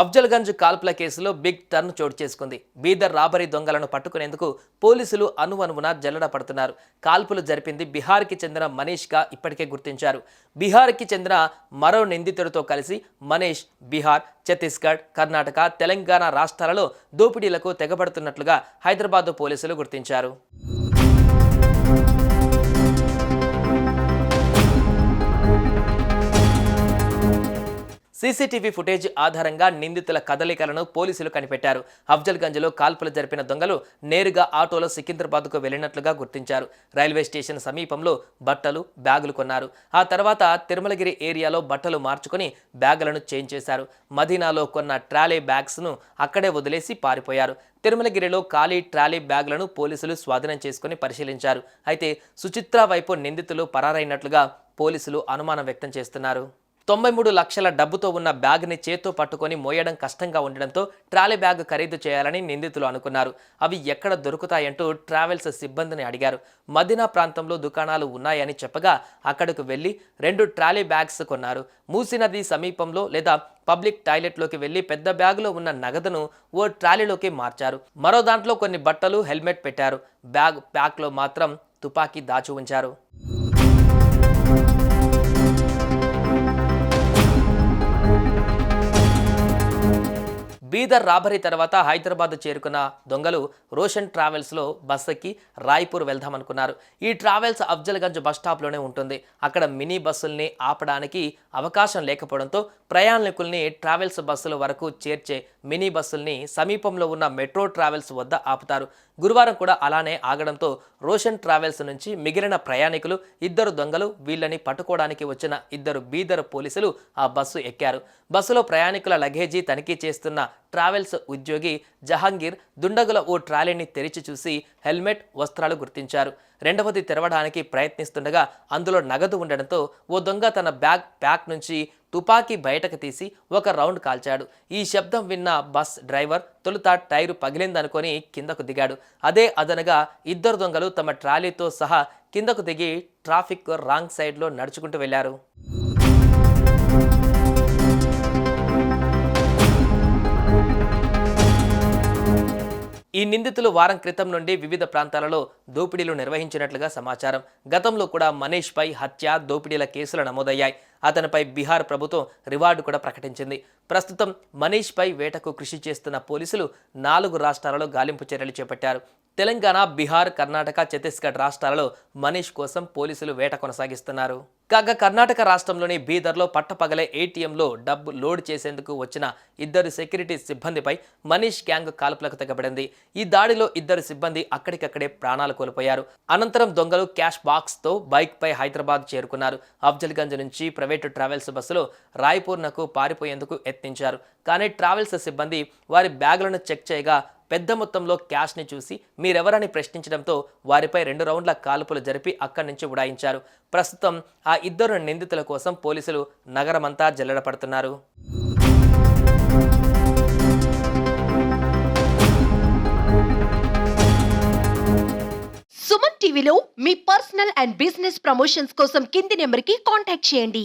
అఫ్జల్గంజ్ కాల్పుల కేసులో big turn చోటు చేసుకుంది. బీదర్ రాబరీ దొంగలను పట్టుకునేందుకు పోలీసులు అనువనువున జల్లడ పడుతున్నారు. కాల్పులు జరిపింది బీహార్కి చెందిన మనీష్గా ఇప్పటికే గుర్తించారు. బీహార్కి చెందిన మరో నిందితుడితో కలిసి మనీష్ బీహార్ ఛత్తీస్గఢ్ కర్ణాటక తెలంగాణ రాష్ట్రాలలో దోపిడీలకు తెగబడుతున్నట్లుగా హైదరాబాద్ పోలీసులు గుర్తించారు. సీసీటీవీ ఫుటేజ్ ఆధారంగా నిందితుల కదలికలను పోలీసులు కనిపెట్టారు. అఫ్జల్గంజ్లో కాల్పులు జరిపిన దొంగలు నేరుగా ఆటోలో సికింద్రాబాద్కు వెళ్ళినట్లుగా గుర్తించారు. రైల్వే స్టేషన్ సమీపంలో బట్టలు బ్యాగులు కొన్నారు. ఆ తర్వాత తిరుమలగిరి ఏరియాలో బట్టలు మార్చుకుని బ్యాగులను చేంజ్ చేశారు. మదీనాలో కొన్న ట్రాలీ బ్యాగ్స్ను అక్కడే వదిలేసి పారిపోయారు. తిరుమలగిరిలో ఖాళీ ట్రాలీ బ్యాగులను పోలీసులు స్వాధీనం చేసుకుని పరిశీలించారు. అయితే సుచిత్ర వైపు నిందితులు పరారైనట్లుగా పోలీసులు అనుమానం వ్యక్తం చేస్తున్నారు. తొంభై మూడు లక్షల డబ్బుతో ఉన్న బ్యాగ్ని చేత్తో పట్టుకొని మోయడం కష్టంగా ఉండడంతో ట్రాలీ బ్యాగ్ ఖరీదు చేయాలని నిందితులు అనుకున్నారు. అవి ఎక్కడ దొరుకుతాయంటూ ట్రావెల్స్ సిబ్బందిని అడిగారు. మదీనా ప్రాంతంలో దుకాణాలు ఉన్నాయని చెప్పగా అక్కడకు వెళ్ళి రెండు ట్రాలీ బ్యాగ్స్ కొన్నారు. మూసినది సమీపంలో లేదా పబ్లిక్ టాయిలెట్లోకి వెళ్ళి పెద్ద బ్యాగులో ఉన్న నగదును ఓ ట్రాలీలోకి మార్చారు. మరో దాంట్లో కొన్ని బట్టలు హెల్మెట్ పెట్టారు. బ్యాగ్ ప్యాక్లో మాత్రం తుపాకీ దాచి ఉంచారు. బీదర్ రాబరీ తర్వాత హైదరాబాద్ చేరుకున్న దొంగలు రోషన్ ట్రావెల్స్లో బస్ ఎక్కి రాయ్పూర్ వెళ్దామనుకున్నారు. ఈ ట్రావెల్స్ అఫ్జల్గంజ్ బస్ ఉంటుంది. అక్కడ మినీ బస్సుల్ని ఆపడానికి అవకాశం లేకపోవడంతో ప్రయాణికుల్ని ట్రావెల్స్ బస్సుల వరకు చేర్చే మినీ బస్సుల్ని సమీపంలో ఉన్న మెట్రో ట్రావెల్స్ వద్ద ఆపుతారు. గురువారం కూడా అలానే ఆగడంతో రోషన్ ట్రావెల్స్ నుంచి మిగిలిన ప్రయాణికులు ఇద్దరు దొంగలు వీళ్ళని పట్టుకోవడానికి వచ్చిన ఇద్దరు బీదర్ పోలీసులు ఆ బస్సు ఎక్కారు. బస్సులో ప్రయాణికుల లగేజీ తనిఖీ చేస్తున్న ట్రావెల్స్ ఉద్యోగి జహాంగీర్ దుండగుల ఓ ట్రాలీని తెరిచి చూసి హెల్మెట్ వస్త్రాలు గుర్తించారు. రెండవది తెరవడానికి ప్రయత్నిస్తుండగా అందులో నగదు ఉండడంతో ఓ దొంగ తన బ్యాగ్ ప్యాక్ నుంచి తుపాకీ బయటకు తీసి ఒక రౌండ్ కాల్చాడు. ఈ శబ్దం విన్న బస్ డ్రైవర్ తొలుత టైరు పగిలిందనుకొని కిందకు దిగాడు. అదే అదనగా ఇద్దరు దొంగలు తమ ట్రాలీతో సహా కిందకు దిగి ట్రాఫిక్ రాంగ్ సైడ్లో నడుచుకుంటూ వెళ్ళారు ఈ నిందితులు వారం క్రితం నుండి వివిధ ప్రాంతాలలో దోపిడీలు నిర్వహించినట్లుగా సమాచారం. గతంలో కూడా మనీష్ పై హత్య దోపిడీల కేసులు నమోదయ్యాయి. అతనిపై బీహార్ ప్రభుత్వం రివార్డు కూడా ప్రకటించింది. ప్రస్తుతం మనీష్ పై వేటకు కృషి చేస్తున్న పోలీసులు నాలుగు రాష్ట్రాలలో గాలింపు చర్యలు చేపట్టారు. తెలంగాణ బీహార్ కర్ణాటక ఛత్తీస్గఢ్ రాష్ట్రాలలో మనీష్ కోసం పోలీసులు వేట కొనసాగిస్తున్నారు. కాగా కర్ణాటక రాష్ట్రంలోని బీదర్లో పట్టపగలే ఏటీఎంలో డబ్బు లోడ్ చేసేందుకు వచ్చిన ఇద్దరు సెక్యూరిటీ సిబ్బందిపై మనీష్ గ్యాంగ్ కాల్పులకు తెగబడింది. ఈ దాడిలో ఇద్దరు సిబ్బంది అక్కడికక్కడే ప్రాణాలు కోల్పోయారు. అనంతరం దొంగలు క్యాష్ బాక్స్తో బైక్పై హైదరాబాద్ చేరుకున్నారు. అఫ్జల్గంజ్ నుంచి ప్రైవేటు ట్రావెల్స్ బస్సులో రాయ్పూర్నకు పారిపోయేందుకు యత్నించారు. కానీ ట్రావెల్స్ సిబ్బంది వారి బ్యాగులను చెక్ చేయగా పెద్ద మొత్తంలో క్యాష్ని చూసి మీరెవరని ప్రశ్నించడంతో వారిపై రెండు రౌండ్ల కాల్పులు జరిపి అక్కడి నుంచి ఉడాయించారు. ప్రస్తుతం ఆ ఇద్దరు నిందితుల కోసం పోలీసులు నగరమంతా జల్లడపడుతున్నారు. సుమన్ టీవీలో మీ పర్సనల్ అండ్ బిజినెస్ ప్రమోషన్స్ కోసం కింది నెంబర్కి కాంటాక్ట్ చేయండి.